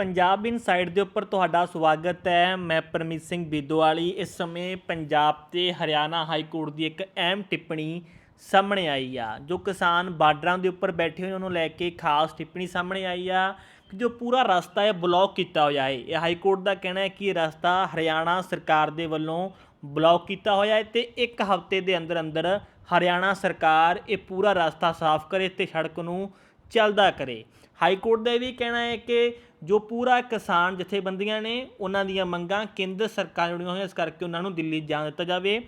Punjab inside ਦੇ ਉੱਪਰ ਤੁਹਾਡਾ ਸਵਾਗਤ ਹੈ। ਮੈਂ ਪਰਮੀਤ ਸਿੰਘ ਬੀਦੋਵਾਲੀ। ਇਸ ਸਮੇਂ ਪੰਜਾਬ ਤੇ ਹਰਿਆਣਾ ਹਾਈ ਕੋਰਟ ਦੀ ਇੱਕ ਅਹਿਮ ਟਿੱਪਣੀ ਸਾਹਮਣੇ ਆਈ ਆ, ਜੋ ਕਿਸਾਨ ਬਾਰਡਰਾਂ ਦੇ ਉੱਪਰ ਬੈਠੇ ਹੋਏ ਉਹਨਾਂ ਨੂੰ ਲੈ ਕੇ ਖਾਸ ਟਿੱਪਣੀ ਸਾਹਮਣੇ ਆਈ ਆ ਕਿ ਜੋ ਪੂਰਾ ਰਸਤਾ ਹੈ ਬਲੌਕ ਕੀਤਾ ਹੋਇਆ ਹੈ। ਇਹ ਹਾਈ ਕੋਰਟ ਦਾ ਕਹਿਣਾ ਹੈ ਕਿ ਇਹ ਰਸਤਾ ਹਰਿਆਣਾ ਸਰਕਾਰ ਦੇ ਵੱਲੋਂ ਬਲੌਕ ਕੀਤਾ ਹੋਇਆ ਹੈ ਤੇ ਇੱਕ ਹਫ਼ਤੇ ਦੇ ਅੰਦਰ ਅੰਦਰ ਹਰਿਆਣਾ ਸਰਕਾਰ ਇਹ ਪੂਰਾ ਰਸਤਾ ਸਾਫ਼ ਕਰੇ ਤੇ ਸੜਕ ਨੂੰ ਚੱਲਦਾ ਕਰੇ। ਹਾਈ ਕੋਰਟ ਦਾ ਇਹ ਵੀ ਕਹਿਣਾ ਹੈ ਕਿ ਜੋ ਪੂਰਾ ਕਿਸਾਨ ਜਥੇਬੰਦੀਆਂ ਨੇ ਉਹਨਾਂ ਦੀਆਂ ਮੰਗਾਂ ਕੇਂਦਰ ਸਰਕਾਰ ਨਾਲ ਜੁੜੀਆਂ ਹੋਈਆਂ ਇਸ ਕਰਕੇ ਉਹਨਾਂ ਨੂੰ ਦਿੱਲੀ ਜਾਣ ਦਿੱਤਾ ਜਾਵੇ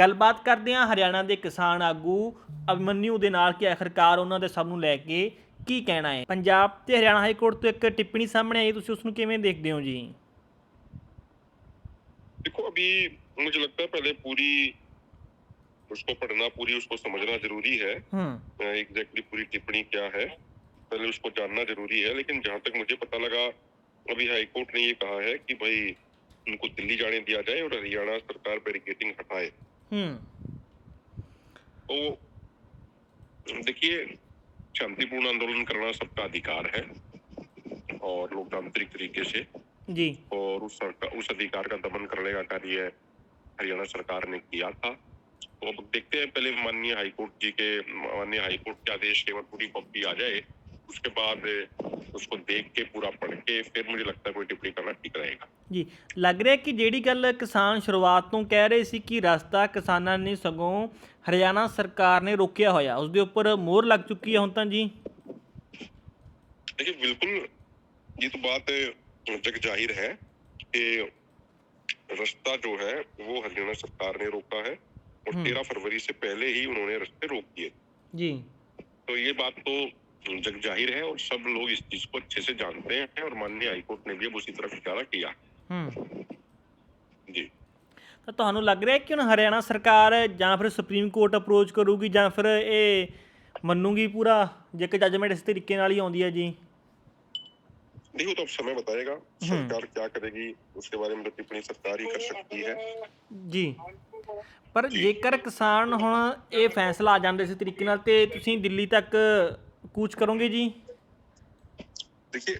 ਗੱਲਬਾਤ ਕਰਦੇ ਹਾਂ ਹਰਿਆਣਾ ਦੇ ਕਿਸਾਨ ਆਗੂ ਅਭਿਮਨਿਊ ਦੇ ਨਾਲ ਕਿ ਆਖਰਕਾਰ ਉਹਨਾਂ ਦੇ ਸਭ ਨੂੰ ਲੈ ਕੇ ਕੀ ਕਹਿਣਾ ਹੈ ਪੰਜਾਬ ਤੇ ਹਰਿਆਣਾ ਹਾਈ ਕੋਰਟ ਤੋਂ ਇੱਕ ਟਿੱਪਣੀ ਸਾਹਮਣੇ ਆਈ ਤੁਸੀਂ ਉਸ ਨੂੰ ਕਿਵੇਂ ਦੇਖਦੇ ਹੋ ਜੀ देखो अभी मुझे लगता है पहले पूरी उसको पढ़ना पूरी उसको समझना जरूरी है ਹੂੰ एग्जैक्टली पूरी टिप्पणी क्या है पहले उसको जानना ज़रूरी है लेकिन जहाँ तक मुझे पता लगा अभी हाईकोर्ट ने ये कहा है कि भाई उनको दिल्ली जाने दिया जाए और हरियाणा सरकार बैरिकेटिंग हटाए। तो देखिए शांतिपूर्ण आंदोलन करना सबका अधिकार है और लोकतांत्रिक तरीके से। ਜੀ और उस सरकार उस अधिकार का दमन करने का कार्य हरियाणा सरकार ने किया था। तो अब देखते हैं पहले माननीय हाईकोर्ट जी के माननीय हाईकोर्ट के आदेश के बाद पूरी कॉपी आ जाए। उसके बाद उसको देख के पूरा पढ़ के फिर मुझे लगता है कोई टिप्पणी करना ठीक रहेगा ਜੀ ਲੱਗ ਰਿਹਾ ਕਿ ਜਿਹੜੀ ਗੱਲ ਕਿਸਾਨ ਸ਼ੁਰੂਆਤ ਤੋਂ ਕਹਿ ਰਹੇ ਸੀ ਕਿ ਰਸਤਾ ਕਿਸਾਨਾਂ ਨੇ ਸਗੋਂ ਹਰਿਆਣਾ ਸਰਕਾਰ ਨੇ ਰੋਕਿਆ ਹੋਇਆ ਉਸ ਦੇ ਉੱਪਰ ਮੋਹਰ ਲੱਗ ਚੁੱਕੀ ਹੈ ਹੁਣ ਤਾਂ ਜੀ देखिए बिल्कुल ये तो बात जग जाहिर है कि रास्ता जो है वो हरियाणा सरकार ने रोका है और हम्म। तेरह फरवरी से पहले ही उन्होंने रास्ते रोक दिए ਜੀ तो ये बात तो जग जाहिर है और सब लोग इस चीज को अच्छे से जानते हैं और माननीय हाईकोर्ट ने भी अब उसी तरफ इशारा किया ਹੂੰ जी ਤਾਂ ਤੁਹਾਨੂੰ ਲੱਗ ਰਿਹਾ ਕਿ ਹੁਣ ਹਰਿਆਣਾ ਸਰਕਾਰ ਜਾਂ ਫਿਰ ਸੁਪਰੀਮ ਕੋਰਟ ਅਪਰੋਚ ਕਰੂਗੀ ਜਾਂ ਫਿਰ ਇਹ ਮੰਨੂਗੀ ਪੂਰਾ ਜੇ ਕਿ ਜੱਜਮੈਂਟ ਇਸ ਤਰੀਕੇ ਨਾਲ ਹੀ ਆਉਂਦੀ ਹੈ ਜੀ देखो तो अब समय बताएगा सरकार क्या करेगी उसके बारे में तो टिप्पणी सरकार ही कर सकती है ਜੀ ਪਰ ਜੇਕਰ ਕਿਸਾਨ ਹੁਣ ਇਹ ਫੈਸਲਾ ਆ ਜਾਂਦਾ ਇਸ ਤਰੀਕੇ ਨਾਲ ਤੇ ਤੁਸੀਂ ਦਿੱਲੀ ਤੱਕ ਕੂਚ ਕਰੋਗੇ ਜੀ देखिए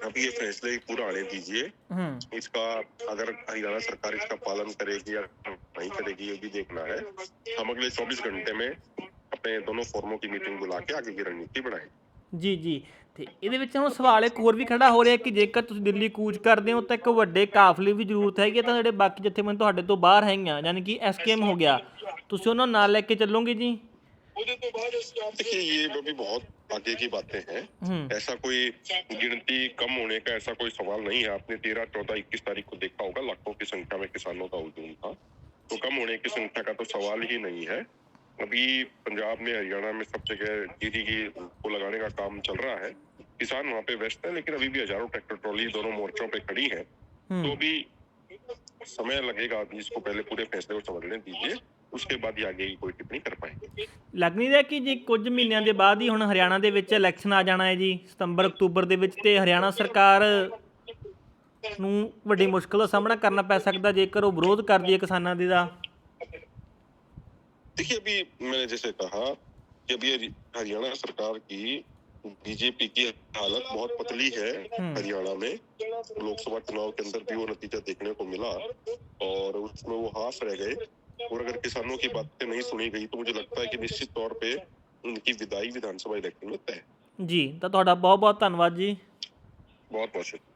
अब ये फैसले पूरा आने दीजिए ਹੂੰ इसका अगर हरियाणा सरकार इसका पालन करेगी या नहीं करेगी ये भी देखना है हम अगले 24 घंटे में अपने दोनों फोरमों की मीटिंग बुला के आगे की रणनीति बनाएंगे ਜੀ ਜੀ ਤੇ ਇਹਦੇ ਵਿੱਚ ਹੁਣ ਸਵਾਲ ਇੱਕ ਹੋਰ ਵੀ ਖੜਾ ਹੋ ਰਿਹਾ ਕਿ ਜੇਕਰ ਤੁਸੀਂ ਦਿੱਲੀ ਕੂਚ ਕਰਦੇ ਹੋ ਤਾਂ ਇੱਕ ਵੱਡੇ ਕਾਫਲੇ ਦੀ ਜ਼ਰੂਰਤ ਹੈਗੀ ਹੈ ਤਾਂ ਜਿਹੜੇ ਬਾਕੀ ਜਥੇਬੰਦ ਤੁਹਾਡੇ ਤੋਂ ਬਾਹਰ ਹੈਗੀਆਂ ਯਾਨੀ ਕਿ ਐਸਕੇਐਮ ਹੋ ਗਿਆ ਤੁਸੀਂ ਉਹਨਾਂ ਨੂੰ ਨਾਲ ਲੈ ਕੇ ਚੱਲੋਗੇ ਜੀ देखिए ये अभी बहुत आगे की बातें हैं। ऐसा कोई गिनती कम होने का ऐसा कोई सवाल नहीं है। आपने तेरह चौदह इक्कीस तारीख को देखा होगा लाखों की संख्या में किसानों का हुजूम था। तो कम होने की संख्या का तो सवाल ही नहीं है। अभी पंजाब में हरियाणा में सब जगह दीदी की को लगाने का काम चल रहा है। किसान वहाँ पे व्यस्त है लेकिन अभी भी हज़ारों ट्रैक्टर ट्रॉली दोनों मोर्चों पे खड़ी है। तो ਹੂੰ अभी समय लगेगा अभी इसको पहले पूरे फैसले को समझने दीजिए। उसके बाद ही आगे की कोई टिप्पणी कर पाएँगे। ਲੱਗ ਨਹੀਂ ਰਿਹਾ ਕਿ ਜੀ ਕੁਝ ਮਹੀਨਿਆਂ ਦੇ ਬਾਅਦ ਹੀ ਹੁਣ ਹਰਿਆਣਾ ਦੇ ਵਿੱਚ ਇਲੈਕਸ਼ਨ ਆ ਜਾਣਾ ਹੈ ਜੀ ਸਤੰਬਰ ਅਕਤੂਬਰ ਦੇ ਵਿੱਚ ਤੇ ਹਰਿਆਣਾ ਸਰਕਾਰ ਨੂੰ ਵੱਡੀ ਮੁਸ਼ਕਲ ਦਾ ਸਾਹਮਣਾ ਕਰਨਾ ਪੈ ਸਕਦਾ ਜੇਕਰ ਉਹ ਵਿਰੋਧ ਕਰਦੀ ਹੈ ਕਿਸਾਨਾਂ ਦੇ ਦਾ देखिए अभी मैंने जैसे कहा कि अभी हरि- हरियाणा सरकार की बीजेपी की हालत बहुत पतली है हम्म। हरियाणा में लोकसभा चुनाव के अंदर भी वो नतीजा देखने को मिला और उसमें वो हाफ रह गए और अगर किसानों की बातें नहीं सुनी गई तो मुझे लगता है कि निश्चित तौर पे उनकी विदाई विधानसभा इलेक्शन में तय है। ਜੀ ਤਾਂ ਤੁਹਾਡਾ ਬਹੁਤ ਬਹੁਤ ਧੰਨਵਾਦ ਜੀ बहुत बहुत शुक्रिया